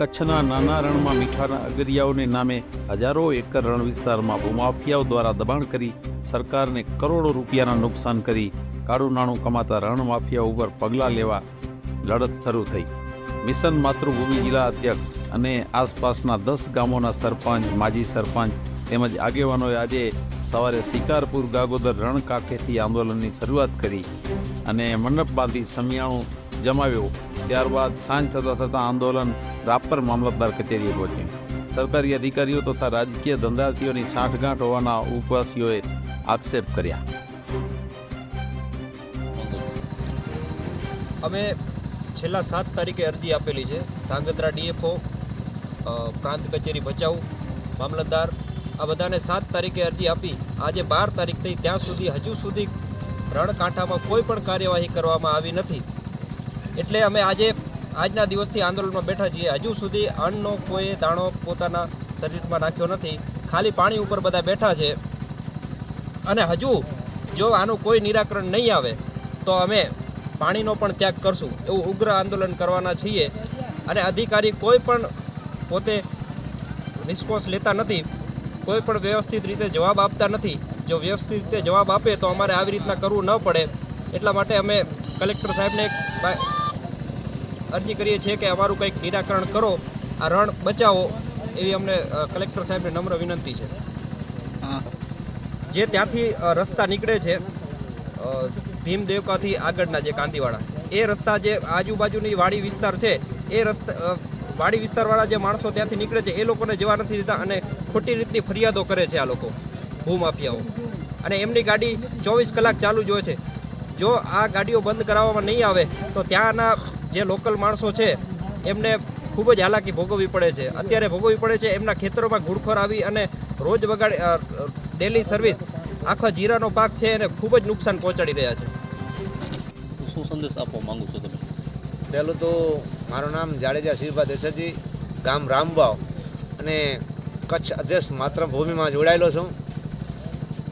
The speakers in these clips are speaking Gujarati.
કચ્છના નાના રણમાં મીઠાના અગરિયાઓને નામે હજારો એકર રણ વિસ્તારમાં ભૂમાફિયાઓ દ્વારા દબાણ કરી સરકારને કરોડો રૂપિયાના નુકસાન કરી કાળું નાણું કમાતા રણ માફિયા ઉપર પગલાં લેવા લડત શરૂ થઈ. મિશન માતૃભૂમિ જિલ્લા અધ્યક્ષ અને આસપાસના દસ ગામોના સરપંચ, માજી સરપંચ તેમજ આગેવાનોએ આજે સવારે શિકારપુર ગાગોદર રણ કાંઠેથી આંદોલનની શરૂઆત કરી અને મંડપ બાંધી સમિયાણું જમાવ્યો. ત્યારબાદ સાંજ થતાં થતાં આંદોલન રાપર મામલતદાર કચેરીએ પહોંચ્યું. સરકારી અધિકારીઓ તથા રાજકીય ધંધાર્થીઓની સાંઠગાંઠ હોવાના ઉપવાસીઓએ આક્ષેપ કર્યા. અમે છેલ્લા સાત તારીખે અરજી આપેલી છે. ધાંગધ્રા ડીએફઓ પ્રાંત કચેરી ભચાઉ, મામલતદાર, આ બધાને સાત તારીખે અરજી આપી. આજે બાર તારીખ થઈ, ત્યાં સુધી હજુ સુધી રણકાંઠામાં કોઈ પણ કાર્યવાહી કરવામાં આવી નથી. એટલે અમે આજે આજના દિવસથી આંદોલનમાં બેઠા છીએ. હજુ સુધી અન્નનો કોઈ દાણો પોતાના શરીરમાં નાખ્યો નથી. ખાલી પાણી ઉપર બધા બેઠા છે. અને હજુ જો આનું કોઈ નિરાકરણ નહીં આવે, તો અમે પાણીનો પણ ત્યાગ કરશું. એવું ઉગ્ર આંદોલન કરવાના છીએ. અને અધિકારી કોઈ પણ પોતે રિસ્પોન્સ લેતા નથી. કોઈ પણ વ્યવસ્થિત રીતે જવાબ આપતા નથી. જો વ્યવસ્થિત રીતે જવાબ આપે, તો અમારે આવી રીતના કરવું ન પડે. એટલા માટે અમે કલેક્ટર સાહેબને અરજી કરીએ છીએ કે અમારું કંઈક નિરાકરણ કરો. આ રણ બચાવો એવી અમને કલેક્ટર સાહેબને નમ્ર વિનંતી છે. જે ત્યાંથી રસ્તા નીકળે છે ભીમદેવકાથી આગળના જે કાંદીવાળા એ રસ્તા જે આજુબાજુની વાડી વિસ્તાર છે એ રસ્તા વાડી વિસ્તારવાળા જે માણસો ત્યાંથી નીકળે છે એ લોકોને જવા નથી દેતા અને ખોટી રીતની ફરિયાદો કરે છે આ લોકો ભૂમાફિયાઓ. અને એમની ગાડી ચોવીસ કલાક ચાલુ જ હોય છે. જો આ ગાડીઓ બંધ કરાવવામાં નહીં આવે તો ત્યાંના જે લોકલ માણસો છે એમને ખૂબ જ હાલાકી ભોગવવી પડે છે. અત્યારે ભોગવવી પડે છે એમના ખેતરોમાં ઘૂડખોર આવી અને રોજ વગાડી ડેલી સર્વિસ આખા જીરાનો પાક છે એને ખૂબ જ નુકસાન પહોંચાડી રહ્યા છે. શું સંદેશ આપવા માંગુ છો તમે? પહેલું તો મારું નામ જાડેજા શિવભા દેસરજી ગામ રામબાવ અને કચ્છ અધ્યક્ષ માતૃભૂમિમાં જોડાયેલો છું.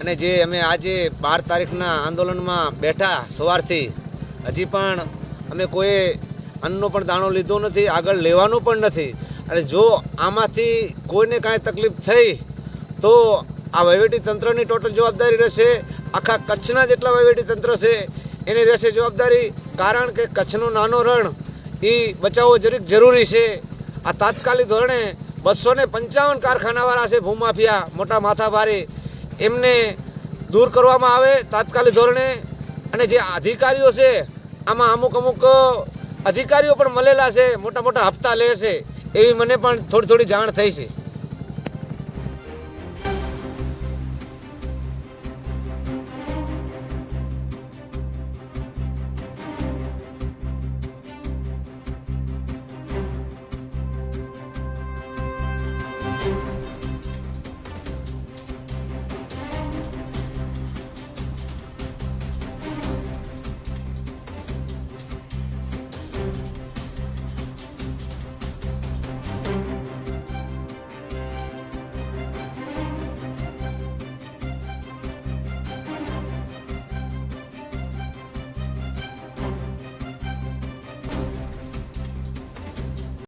અને જે અમે આજે બાર તારીખના આંદોલનમાં બેઠા સવારથી હજી પણ અમે કોઈ અન્નનો પણ દાણો લીધો નથી, આગળ લેવાનો પણ નથી. અને જો આમાંથી કોઈને કાંઈ તકલીફ થઈ, તો આ વહીવટી તંત્રની ટોટલ જવાબદારી રહેશે. આખા કચ્છના જેટલા વહીવટી તંત્ર છે, એની રહેશે જવાબદારી. કારણ કે કચ્છનો નાનો રણ એ બચાવવો જરીક જરૂરી છે. આ તાત્કાલિક ધોરણે બસો ને પંચાવન કારખાનાવાળા છે ભૂમાફિયા, મોટા માથાભારી. એમને દૂર કરવામાં આવે તાત્કાલિક ધોરણે. અને જે અધિકારીઓ છે, આમાં અમુક અમુક અધિકારીઓ પણ મળેલા છે, મોટા મોટા હપ્તા લે છે, એવી મને પણ થોડી થોડી જાણ થઈ છે.